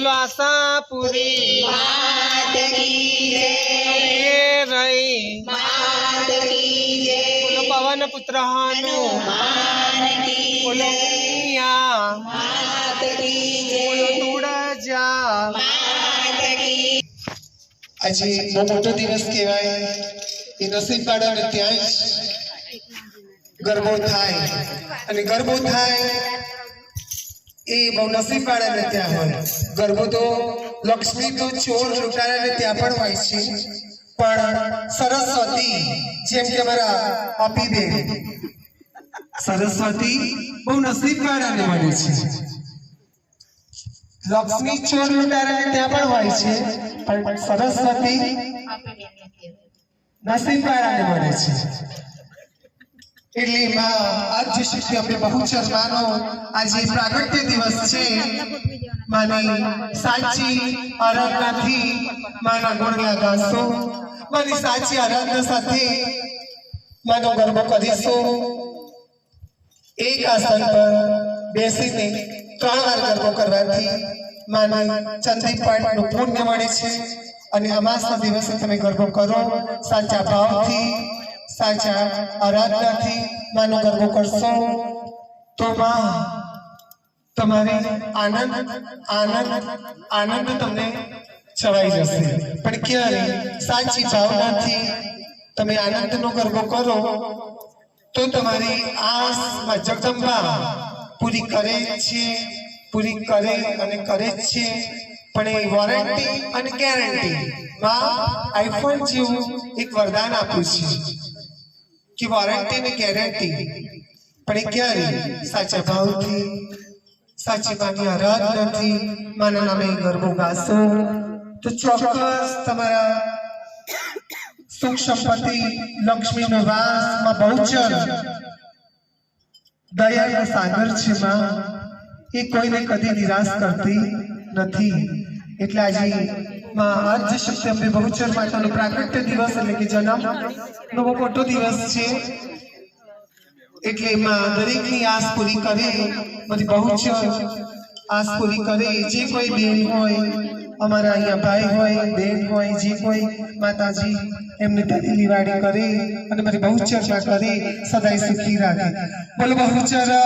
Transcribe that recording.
બોલો આશાપુરી માત કી જય. રહી માત કી જય. બોલો પવન પુત્ર હાનુ. કી બોલો મિયા. માત કી જય. બોલો તુળજા. માત કી આજે બહુ મોટો દિવસ કહેવાય. એ નસીબ પાડાને ત્યાં જ ગરબો થાય. અને ગરબો થાય એ બહુ નસીબ પાડાને ત્યાં હોય. ગરબો તો લક્ષ્મી તો ચોર લૂંટારાને ત્યાં પણ હોય છે. પણ સરસ્વતી જેમ કે મારા આપી દે સરસ્વતી બહુ નસીબ પાડાને મળે છે. લક્ષ્મી ચોર લૂંટારાને ત્યાં પણ હોય છે પણ સરસ્વતી નસીબવાળાને મળે છે. એટલે માં આજ સુધી આપણે બહુચર માનો આજે પ્રાગટ્ય દિવસ છે. માની સાચી આરાધનાથી માના ગુણના ગાશો મારી સાચી આરાધના સાથે માનો ગરબો કરીશું. એક આસન પર બેસીને ત્રણ વાર ગરબો કરવાથી માની ચંદી પાઠનું પુણ્ય મળે છે. અને અમાસના દિવસે તમે ગરબો કરો. સાચા ભાવથી સાચા આરાધનાથી માનો ગરબો કરશો, તો માં તમારે આનંદ આનંદ આનંદ તમને છવાઈ જશે. પણ ક્યારે? સાચી ભાવનાથી તમે આનંદનો ગરબો કરો, તો તમારી આસમાં જગદંબા પૂરી કરે છે, પૂરી કરે અને કરે છે. પણ એ વોરંટી અને ગેરંટી માં આઈફોન જેવું એક વરદાન આપ્યું છે. કે વોરંટી ને ગેરંટી પણ એ ક્યારે સાચા ભાવથી સાચી માની આરાધનાથી માના નામે ગરબો ગાશો તો ચોક્કસ તમારા સુખ સંપત્તિ લક્ષ્મીનો વાસમાં બહુચર દયાનો સાગર છે માં એ કોઈને કદી નિરાશ કરતી નથી એટલે આજે માં આજ શક્તિ બહુચર માતાનો પ્રાગટ્ય દિવસ એટલે કે જન્મ. નો બહુ મોટો દિવસ છે. એટલે એમાં દરેકની આસ પૂરી કરે. બધી બહુચર આસ પૂરી કરે. જે કોઈ બેન હોય, અમારા અહીંયા ભાઈ હોય, બેન હોય, જે કોઈ માતાજી એમને દાદી દિવાળી કરે અને મારી બહુચર્ચા કરે, સદાય સુખી રાખે. બોલો કી જય.